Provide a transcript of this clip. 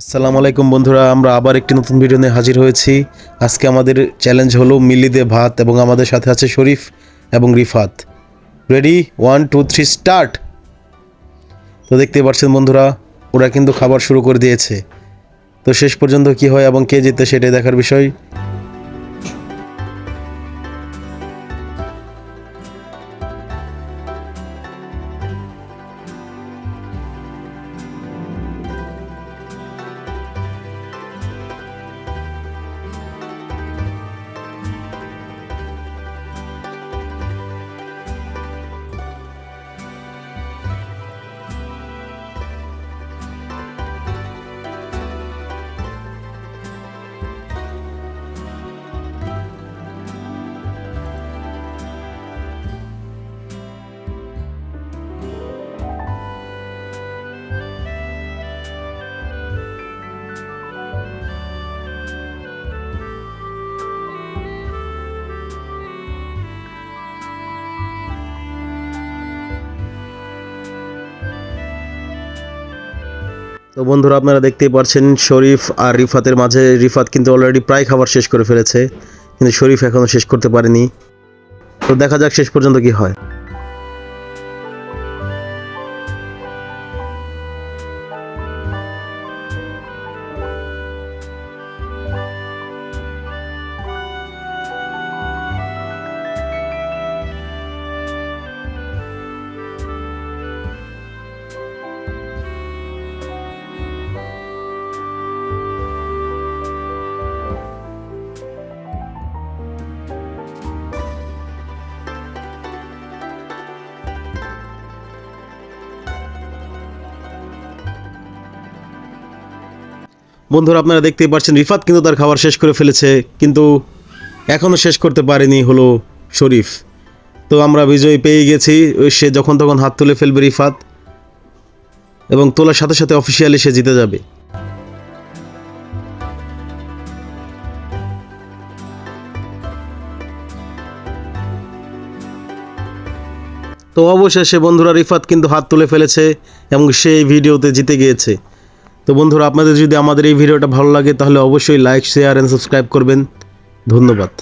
আসসালামু আলাইকুম বন্ধুরা, আমরা আবার একটি নতুন ভিডিও নিয়ে হাজির হয়েছি। আজকে আমাদের চ্যালেঞ্জ হলো মিলিদে ভাত এবং আমাদের সাথে আছে শরীফ এবং Rifat. Ready one two three start তো দেখতে পাচ্ছেন বন্ধুরা, ওরা কিন্তু খাবার শুরু করে দিয়েছে। তো শেষ পর্যন্ত কি হয় এবং কে জিতে সেটাই দেখার বিষয়। তো বন্ধুরা, আপনারা দেখতেই পারছেন, শরীফ আর রিফাতের মাঝে রিফাত কিন্তু অলরেডি প্রায় খাবার শেষ করে ফেলেছে, কিন্তু শরীফ এখনও শেষ করতে পারেনি। তো দেখা যাক শেষ পর্যন্ত কি হয়। বন্ধুরা, আপনারা দেখতেই পাচ্ছেন, রিফাত কিন্তু তার খাবার শেষ করে ফেলেছে, কিন্তু এখনও শেষ করতে পারেনি হলো শরীফ। তো আমরা বিজয় পেয়ে গেছি, ওই সে যখন তখন হাত তুলে ফেলবে রিফাত, এবং তোলার সাথে সাথে অফিসিয়ালি সে জিতে যাবে। তো অবশেষে বন্ধুরা, রিফাত কিন্তু হাত তুলে ফেলেছে, এবং সেই ভিডিওতে জিতে গিয়েছে। তো বন্ধুরা, আপনাদের যদি আমাদের এই ভিডিওটা ভালো লাগে, তাহলে অবশ্যই লাইক শেয়ার অ্যান্ড সাবস্ক্রাইব করবেন। ধন্যবাদ।